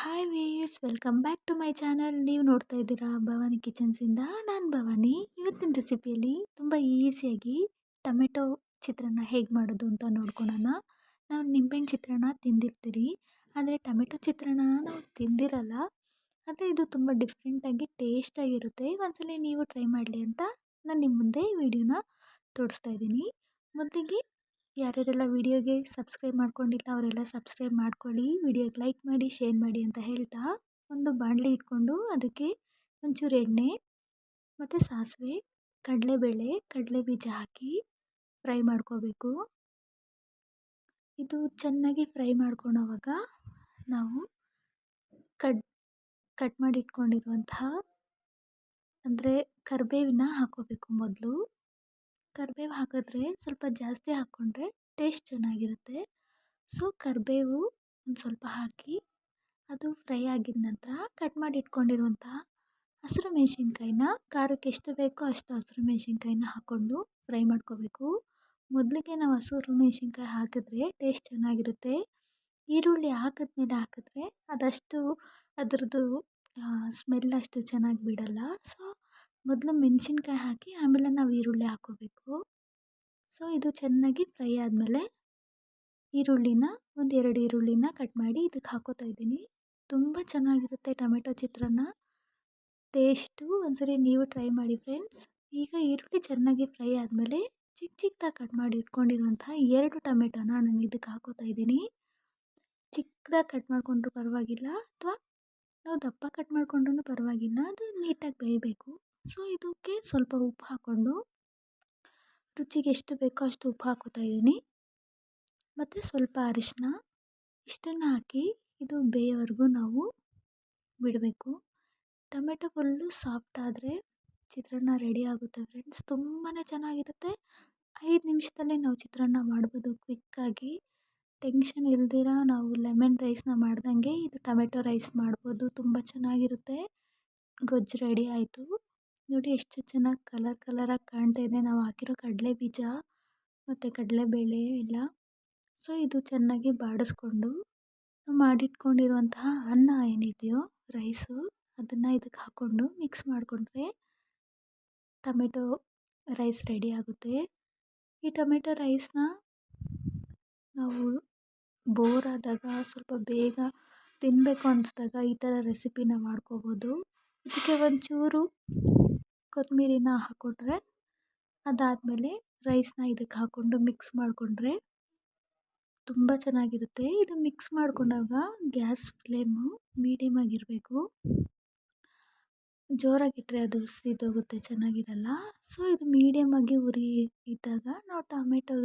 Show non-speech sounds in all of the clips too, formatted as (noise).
Hi viewers welcome back to my channel ನೀವು ನೋಡ್ತಾ ಇದ್ದೀರಾ ಭವಾನಿ ಕಿಚನ್ಸಿಂದ ನಾನು ಭವಾನಿ. ಇವತ್ತಿನ ರೆಸಿಪಿಯಲ್ಲಿ ತುಂಬ ಈಸಿಯಾಗಿ ಟೊಮೆಟೊ ಚಿತ್ರಾನ್ನ ಹೇಗೆ ಮಾಡೋದು ಅಂತ ನೋಡ್ಕೊಳೋಣ. ನಾವು ನಿಂಬೆಹಣ್ಣು ಚಿತ್ರಾನ್ನ ತಿಂದಿರ್ತೀರಿ, ಆದರೆ ಟೊಮೆಟೊ ಚಿತ್ರಾನ್ನ ನಾವು ತಿಂದಿರಲ್ಲ. ಆದರೆ ಇದು ತುಂಬ ಡಿಫ್ರೆಂಟಾಗಿ ಟೇಸ್ಟಾಗಿರುತ್ತೆ ಒಂದ್ಸಲ ನೀವು ಟ್ರೈ ಮಾಡಲಿ ಅಂತ ನಾನು ನಿಮ್ಮ ಮುಂದೆ ವಿಡಿಯೋನ ತೋರಿಸ್ತಾ ಇದ್ದೀನಿ. ಮೊದಲಿಗೆ ಯಾರ್ಯಾರೆಲ್ಲ ವಿಡಿಯೋಗೆ ಸಬ್ಸ್ಕ್ರೈಬ್ ಮಾಡ್ಕೊಂಡಿಲ್ಲ, ಅವರೆಲ್ಲ ಸಬ್ಸ್ಕ್ರೈಬ್ ಮಾಡ್ಕೊಳ್ಳಿ. ವಿಡಿಯೋಗೆ ಲೈಕ್ ಮಾಡಿ ಶೇರ್ ಮಾಡಿ ಅಂತ ಹೇಳ್ತಾ ಒಂದು ಬಾಣಲೆ ಇಟ್ಕೊಂಡು ಅದಕ್ಕೆ ಒಂಚೂರು ಎಣ್ಣೆ ಮತ್ತು ಸಾಸಿವೆ, ಕಡಲೆಬೇಳೆ, ಕಡಲೆ ಬೀಜ ಹಾಕಿ ಫ್ರೈ ಮಾಡ್ಕೋಬೇಕು. ಇದು ಚೆನ್ನಾಗಿ ಫ್ರೈ ಮಾಡ್ಕೊಳೋವಾಗ ನಾವು ಕಡ್ ಕಟ್ ಮಾಡಿ ಇಟ್ಕೊಂಡಿರುವಂತಹ ಅಂದರೆ ಕರಿಬೇವನ್ನ ಹಾಕೋಬೇಕು ಮೊದಲು. ಕರಿಬೇವು ಹಾಕಿದ್ರೆ ಸ್ವಲ್ಪ ಜಾಸ್ತಿ ಹಾಕ್ಕೊಂಡ್ರೆ ಟೇಸ್ಟ್ ಚೆನ್ನಾಗಿರುತ್ತೆ. ಸೊ ಕರಿಬೇವು ಒಂದು ಸ್ವಲ್ಪ ಹಾಕಿ ಅದು ಫ್ರೈ ಆಗಿದ ನಂತರ ಕಟ್ ಮಾಡಿ ಇಟ್ಕೊಂಡಿರುವಂತಹ ಹಸಿರು ಮೆಣಸಿನ್ಕಾಯಿನ ಖಾರಕ್ಕೆ ಎಷ್ಟು ಬೇಕೋ ಅಷ್ಟು ಹಸಿರು ಮೆಣಸಿನ್ಕಾಯಿನ ಹಾಕ್ಕೊಂಡು ಫ್ರೈ ಮಾಡ್ಕೋಬೇಕು. ಮೊದಲಿಗೆ ನಾವು ಹಸಿರು ಮೆಣಸಿನ್ಕಾಯಿ ಹಾಕಿದ್ರೆ ಟೇಸ್ಟ್ ಚೆನ್ನಾಗಿರುತ್ತೆ. ಈರುಳ್ಳಿ ಹಾಕಿದ್ಮೇಲೆ ಹಾಕಿದ್ರೆ ಅದಷ್ಟು ಅದರದ್ದು ಸ್ಮೆಲ್ ಅಷ್ಟು ಚೆನ್ನಾಗಿ ಬಿಡಲ್ಲ. ಸೊ ಮೊದಲು ಮೆಣಸಿನ್ಕಾಯಿ ಹಾಕಿ, ಆಮೇಲೆ ನಾವು ಈರುಳ್ಳಿ ಹಾಕ್ಕೋಬೇಕು ಸೊ ಇದು ಚೆನ್ನಾಗಿ ಫ್ರೈ ಆದಮೇಲೆ ಈರುಳ್ಳಿನ ಒಂದು ಎರಡು ಈರುಳ್ಳಿನ ಕಟ್ ಮಾಡಿ ಇದಕ್ಕೆ ಹಾಕೋತಾ ಇದ್ದೀನಿ. ತುಂಬ ಚೆನ್ನಾಗಿರುತ್ತೆ ಟೊಮೆಟೊ ಚಿತ್ರಾನ್ನ. ಟೇಸ್ಟು ಒಂದ್ಸರಿ ನೀವು ಟ್ರೈ ಮಾಡಿ ಫ್ರೆಂಡ್ಸ್. ಈಗ ಈರುಳ್ಳಿ ಚೆನ್ನಾಗಿ ಫ್ರೈ ಆದಮೇಲೆ ಚಿಕ್ಕ ಚಿಕ್ಕದಾಗಿ ಕಟ್ ಮಾಡಿ ಇಟ್ಕೊಂಡಿರುವಂತಹ ಎರಡು ಟೊಮೆಟೊನ ನಾನು ಇದಕ್ಕೆ ಹಾಕೋತಾ ಇದ್ದೀನಿ. ಚಿಕ್ಕದಾಗಿ ಕಟ್ ಮಾಡಿಕೊಂಡ್ರೂ ಪರವಾಗಿಲ್ಲ ಅಥವಾ ನಾವು ದಪ್ಪ ಕಟ್ ಮಾಡಿಕೊಂಡ್ರೂ ಪರವಾಗಿಲ್ಲ, ಅದು ನೀಟಾಗಿ ಬೇಯಬೇಕು. ಸೊ, ಇದಕ್ಕೆ ಸ್ವಲ್ಪ ಉಪ್ಪು ಹಾಕ್ಕೊಂಡು ರುಚಿಗೆ ಎಷ್ಟು ಬೇಕೋ ಅಷ್ಟು ಉಪ್ಪು ಹಾಕೋತಾ ಇದ್ದೀನಿ. ಮತ್ತು ಸ್ವಲ್ಪ ಅರಿಶಿನ ಇಷ್ಟನ್ನು ಹಾಕಿ ಇದು ಬೇಯೋವರೆಗೂ ನಾವು ಬಿಡಬೇಕು. ಟೊಮೆಟೊ ಫುಲ್ಲು ಸಾಫ್ಟ್ ಆದರೆ ಚಿತ್ರಾನ್ನ ರೆಡಿ ಆಗುತ್ತೆ ಫ್ರೆಂಡ್ಸ್. ತುಂಬಾ ಚೆನ್ನಾಗಿರುತ್ತೆ. ಐದು ನಿಮಿಷದಲ್ಲಿ ನಾವು ಚಿತ್ರಾನ್ನ ಮಾಡ್ಬೋದು ಕ್ವಿಕ್ಕಾಗಿ. ಟೆನ್ಷನ್ ಇಲ್ದಿರ ನಾವು ಲೆಮನ್ ರೈಸ್ನ ಮಾಡ್ದಂಗೆ ಇದು ಟೊಮೆಟೊ ರೈಸ್ ಮಾಡ್ಬೋದು. ತುಂಬ ಚೆನ್ನಾಗಿರುತ್ತೆ. ಗೊಜ್ಜು ರೆಡಿ ಆಯಿತು. ನೋಡಿ ಎಷ್ಟು ಚೆನ್ನಾಗಿ ಕಲರ್ ಕಲರಾಗಿ ಕಾಣ್ತಾ ಇದೆ. ನಾವು ಹಾಕಿರೋ ಕಡಲೆ ಬೀಜ, ಮತ್ತು ಕಡಲೆಬೇಳೆ ಎಲ್ಲ. ಸೊ ಇದು ಚೆನ್ನಾಗಿ ಬಾಡಿಸ್ಕೊಂಡು ಮಾಡಿಟ್ಕೊಂಡಿರುವಂತಹ ಅನ್ನ ಏನಿದೆಯೋ ರೈಸು ಅದನ್ನು ಇದಕ್ಕೆ ಹಾಕ್ಕೊಂಡು ಮಿಕ್ಸ್ ಮಾಡಿಕೊಂಡ್ರೆ ಟೊಮೆಟೊ ರೈಸ್ ರೆಡಿ ಆಗುತ್ತೆ. ಈ ಟೊಮೆಟೊ ರೈಸ್ನ ನಾವು ಬೋರ್ ಆದಾಗ ಸ್ವಲ್ಪ ಬೇಗ ತಿನ್ನಬೇಕು ಅನಿಸ್ದಾಗ ಈ ಥರ ರೆಸಿಪಿನ ಮಾಡ್ಕೋಬೋದು. ಇದಕ್ಕೆ ಒಂಚೂರು ಕೊತ್ತಂಬರಿನ ಹಾಕ್ಕೊಂಡ್ರೆ ಅದಾದಮೇಲೆ ರೈಸ್ನ ಇದಕ್ಕೆ ಹಾಕ್ಕೊಂಡು ಮಿಕ್ಸ್ ಮಾಡಿಕೊಂಡ್ರೆ ತುಂಬ ಚೆನ್ನಾಗಿರುತ್ತೆ. ಇದು ಮಿಕ್ಸ್ ಮಾಡಿಕೊಂಡಾಗ ಗ್ಯಾಸ್ ಫ್ಲೇಮು ಮೀಡಿಯಮ್ ಆಗಿರಬೇಕು. ಜೋರಾಗಿಟ್ಟರೆ ಅದು ಸಿದೋಗುತ್ತೆ, ಚೆನ್ನಾಗಿರಲ್ಲ. ಸೊ ಇದು ಮೀಡಿಯಮ್ ಆಗಿ ಉರಿ ಇದ್ದಾಗ ನಾವು ಟೊಮೆಟೊ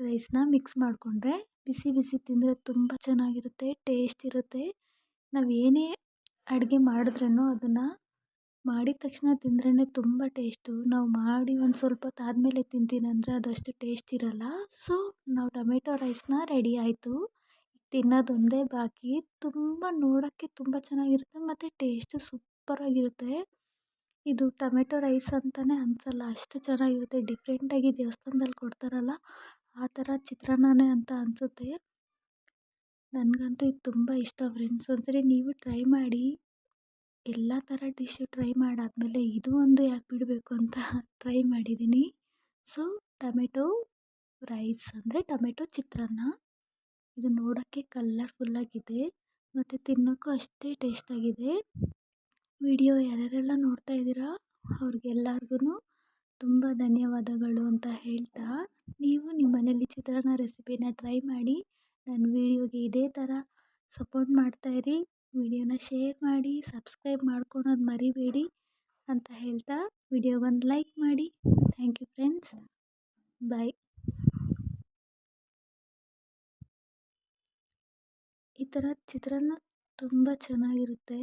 ರೈಸ್ನ ಮಿಕ್ಸ್ ಮಾಡಿಕೊಂಡ್ರೆ ಬಿಸಿ ಬಿಸಿ ತಿಂದರೆ ತುಂಬ ಚೆನ್ನಾಗಿರುತ್ತೆ ಟೇಸ್ಟ್ ಇರುತ್ತೆ. ನಾವು ಏನೇ ಅಡುಗೆ ಮಾಡಿದ್ರೂ ಅದನ್ನು ಮಾಡಿದ ತಕ್ಷಣ ತಿಂದ್ರೇ ತುಂಬ ಟೇಸ್ಟು. ನಾವು ಮಾಡಿ ಒಂದು ಸ್ವಲ್ಪ ಹೊತ್ತು ಆದಮೇಲೆ ತಿಂತೀನಿ ಅಂದರೆ ಅದಷ್ಟು ಟೇಸ್ಟ್ ಇರಲ್ಲ. ಸೊ, ನಾವು ಟೊಮೆಟೊ ರೈಸ್ನ ರೆಡಿ ಆಯಿತು. ತಿನ್ನೋದೊಂದೇ ಬಾಕಿ. ತುಂಬ ನೋಡೋಕ್ಕೆ ತುಂಬ ಚೆನ್ನಾಗಿರುತ್ತೆ ಮತ್ತು ಟೇಸ್ಟು ಸೂಪರಾಗಿರುತ್ತೆ. ಇದು ಟೊಮೆಟೊ ರೈಸ್ ಅಂತಲೇ ಅನ್ಸಲ್ಲ, ಅಷ್ಟು ಚೆನ್ನಾಗಿರುತ್ತೆ. ಡಿಫ್ರೆಂಟಾಗಿ ದೇವಸ್ಥಾನದಲ್ಲಿ ಕೊಡ್ತಾರಲ್ಲ, ಆ ಥರ ಚಿತ್ರಾನ್ನನೇ ಅಂತ ಅನಿಸುತ್ತೆ. ನನಗಂತೂ ಇದು ತುಂಬ ಇಷ್ಟ ಫ್ರೆಂಡ್ಸ್. ಒಂದ್ಸರಿ ನೀವು ಟ್ರೈ ಮಾಡಿ. ಎಲ್ಲ ಥರ ಡಿಶ್ಶು ಟ್ರೈ ಮಾಡಾದಮೇಲೆ ಇದು ಒಂದು ಯಾಕೆ ಬಿಡಬೇಕು ಅಂತ (laughs) ಟ್ರೈ ಮಾಡಿದ್ದೀನಿ ಸೊ, ಟೊಮೆಟೊ ರೈಸ್ ಅಂದರೆ ಟೊಮೆಟೊ ಚಿತ್ರಾನ್ನ. ಇದು ನೋಡೋಕ್ಕೆ ಕಲ್ಲರ್ಫುಲ್ಲಾಗಿದೆ ಮತ್ತು ತಿನ್ನೋಕ್ಕೂ ಅಷ್ಟೇ ಟೇಸ್ಟಾಗಿದೆ ವಿಡಿಯೋ ಯಾರ್ಯಾರೆಲ್ಲ ನೋಡ್ತಾ ಇದ್ದೀರಾ ಅವ್ರಿಗೆಲ್ಲರಿಗೂ ತುಂಬ ಧನ್ಯವಾದಗಳು ಅಂತ ಹೇಳ್ತಾ. ನೀವು ನಿಮ್ಮ ಮನೇಲಿ ಚಿತ್ರಾನ್ನ ರೆಸಿಪಿನ ಟ್ರೈ ಮಾಡಿ. ನನ್ನ ವಿಡಿಯೋಗೆ ಇದೇ ಥರ ಸಪೋರ್ಟ್ ಮಾಡ್ತಾಯಿರಿ ವಿಡಿಯೋನ ಶೇರ್ ಮಾಡಿ, ಸಬ್ಸ್ಕ್ರೈಬ್ ಮಾಡ್ಕೊಳೋದು ಮರಿಬೇಡಿ ಅಂತ ಹೇಳ್ತಾ ವಿಡಿಯೋಗೊಂದು ಲೈಕ್ ಮಾಡಿ. Thank you friends. ಬಾಯ್. ಈ ಥರ ಚಿತ್ರಾನ್ನ ತುಂಬ ಚೆನ್ನಾಗಿರುತ್ತೆ.